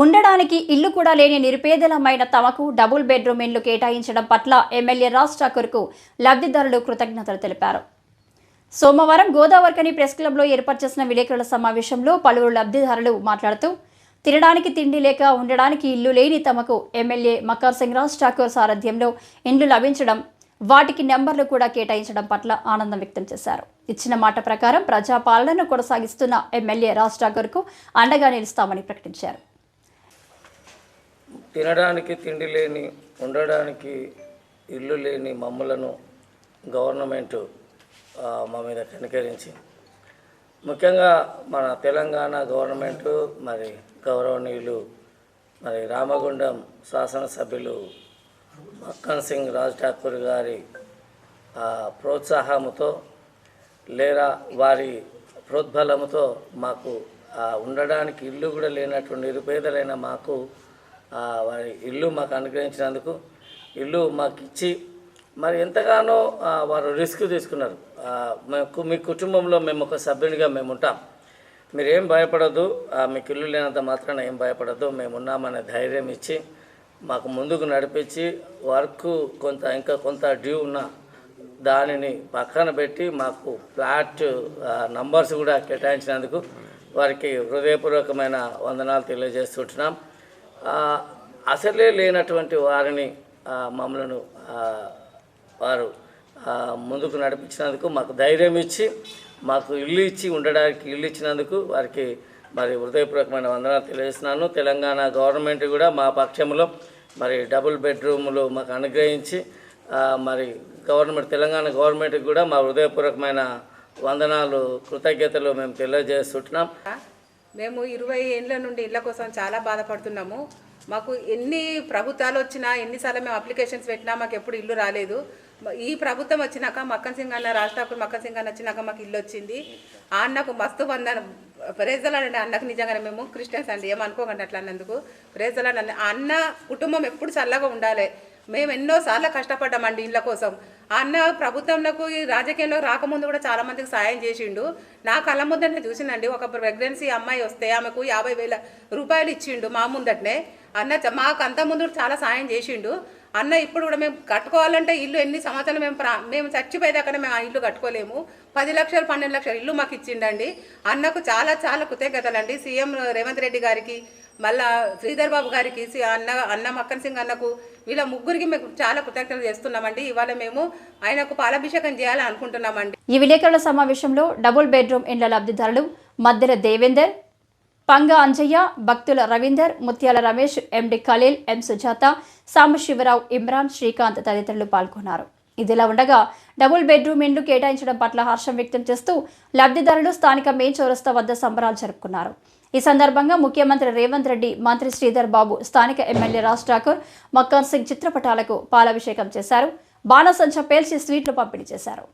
ఉండడానికి ఇల్లు కూడా లేని నిరుపేదలమైన తమకు డబుల్ బెడ్రూమ్ ఇండ్లు కేటాయించడం పట్ల ఎమ్మెల్యే రాజ్ ఠాకూర్కు లబ్ధిదారులు కృతజ్ఞతలు తెలిపారు. సోమవారం గోదావరికని ప్రెస్ క్లబ్లో ఏర్పాటు చేసిన విలేకరుల సమావేశంలో పలువురు లబ్ధిదారులు మాట్లాడుతూ తినడానికి తిండి లేక ఉండడానికి ఇల్లు లేని తమకు ఎమ్మెల్యే మకర్ సింగ్ రాజ్ ఠాకూర్ సారథ్యంలో ఇండ్లు లభించడం వాటికి నెంబర్లు కూడా కేటాయించడం పట్ల ఆనందం వ్యక్తం చేశారు. ఇచ్చిన మాట ప్రకారం ప్రజాపాలనను కొనసాగిస్తున్న ఎమ్మెల్యే రాజ్ ఠాకూర్కు అండగా నిలుస్తామని ప్రకటించారు. తినడానికి తిండి లేని ఉండడానికి ఇల్లు లేని మమ్మలను గవర్నమెంట్ మా మీద కనికరించి ముఖ్యంగా మన తెలంగాణ గవర్నమెంట్ మరి గౌరవనీయులు మరి రామగుండం శాసనసభ్యులు మక్కన్ సింగ్ రాజ్ ఠాకూర్ గారి ప్రోత్సాహముతో లేదా వారి ప్రోద్బలముతో మాకు ఉండడానికి ఇల్లు కూడా లేనటువంటి నిరుపేదలైన మాకు వారి ఇల్లు మాకు అనుగ్రహించినందుకు ఇల్లు మాకు ఇచ్చి మరి ఎంతగానో వారు రిస్క్ తీసుకున్నారు. మాకు మీ కుటుంబంలో మేము ఒక సభ్యునిగా మేము ఉంటాం. మీరేం భయపడద్దు ఆ, మీకు ఇల్లు లేనంత మాత్రాన ఏం భయపడద్దు మేము ఉన్నామనే ధైర్యం ఇచ్చి మాకు ముందుకు నడిపించి వర్క్ కొంత ఇంకా కొంత డ్యూ ఉన్న దానిని పక్కన పెట్టి మాకు ఫ్లాట్ నంబర్స్ కూడా కేటాయించినందుకు వారికి హృదయపూర్వకమైన వందనాలు తెలియజేస్తుంటున్నాం అసలే లేనటువంటి వారిని మమ్మలను వారు ముందుకు నడిపించినందుకు మాకు ధైర్యం ఇచ్చి మాకు ఇల్లు ఇచ్చి ఉండడానికి ఇల్లు ఇచ్చినందుకు వారికి మరి హృదయపూర్వకమైన వందనాలు తెలియజేస్తున్నాను. తెలంగాణ గవర్నమెంట్ కూడా మా పక్షంలో మరి డబుల్ బెడ్రూములు మాకు అనుగ్రహించి మరి గవర్నమెంట్ తెలంగాణ గవర్నమెంట్కి కూడా మా హృదయపూర్వకమైన వందనాలు కృతజ్ఞతలు మేము తెలియజేస్తుంటున్నాం. మేము ఇరవై ఏళ్ళ నుండి ఇళ్ళ కోసం చాలా బాధపడుతున్నాము. మాకు ఎన్ని ప్రభుత్వాలు వచ్చినా ఎన్నిసార్లు మేము అప్లికేషన్స్ పెట్టినా మాకు ఎప్పుడు ఇల్లు రాలేదు. ఈ ప్రభుత్వం వచ్చినాక మక్కన్ సింగ్ అన్న రాజ్ ఠాకూర్ మక్కన్ సింగ్ అన్న వచ్చినాక మాకు ఇల్లు వచ్చింది. ఆ అన్నకు మస్తు వందన. ప్రేజలాడండి అన్నకు నిజంగానే మేము క్రిస్టియన్స్ అండి. ఏమనుకోకండి అట్లా అన్నందుకు. ప్రేజలాడండి అన్న కుటుంబం ఎప్పుడు చల్లగా ఉండాలి. మేము ఎన్నోసార్లు కష్టపడ్డామండి ఇళ్ళ కోసం. ఆ అన్న ప్రభుత్వంలోకి ఈ రాజకీయంలో రాకముందు కూడా చాలా మందికి సాయం చేసిండు. నా కళ్ళ ముందటనే చూసిందండి ఒక ప్రెగ్నెన్సీ అమ్మాయి వస్తే ఆమెకు యాభై వేల రూపాయలు ఇచ్చిండు మా ముందటనే. అన్న మాకు అంత ముందు చాలా సాయం చేసిండు. అన్న ఇప్పుడు కూడా మేము కట్టుకోవాలంటే ఇల్లు ఎన్ని సంవత్సరాలు మేము ప్రా మేము చచ్చిపోయేదాకా మేము ఆ ఇల్లు కట్టుకోలేము. పది లక్షలు పన్నెండు లక్షలు ఇల్లు మాకు ఇచ్చిండండి. అన్నకు చాలా చాలా కృతజ్ఞతలండి. సీఎం రేవంత్ రెడ్డి గారికి మళ్ళా శ్రీధర్ బాబు గారికి అన్న అన్న మక్కన్ సింగ్ అన్నకు వీళ్ళ ముగ్గురికి మేము చాలా కృతజ్ఞతలు చేస్తున్నామండి. ఇవాళ మేము ఆయనకు పాలాభిషేకం చేయాలని అనుకుంటున్నామండి ఈ విలేకరుల సమావేశంలో డబుల్ బెడ్రూమ్ ఇండ్ల లబ్ధిదారులు మధ్యలో దేవేందర్ పంగ అంజయ్య భక్తుల రవీందర్ ముత్యాల రమేష్ ఎండి ఖలీల్ ఎం సుజాత సాంబశివరావు ఇమ్రాన్ శ్రీకాంత్ తదితరులు పాల్గొన్నారు. ఇదిలా ఉండగా డబుల్ బెడ్రూమ్ ఇండ్లు కేటాయించడం పట్ల హర్షం వ్యక్తం చేస్తూ లబ్ధిదారులు స్థానిక మెయిన్ చౌరస్తా వద్ద సంబరాలు జరుపుకున్నారు. ఈ సందర్భంగా ముఖ్యమంత్రి రేవంత్ రెడ్డి మంత్రి శ్రీధర్ బాబు స్థానిక ఎమ్మెల్యే రాజ్ ఠాకూర్ మక్కాన్ సింగ్ చిత్రపటాలకు పాలాభిషేకం చేశారు. బాణసంచ పేల్చి స్వీట్లు పంపిణీ చేశారు.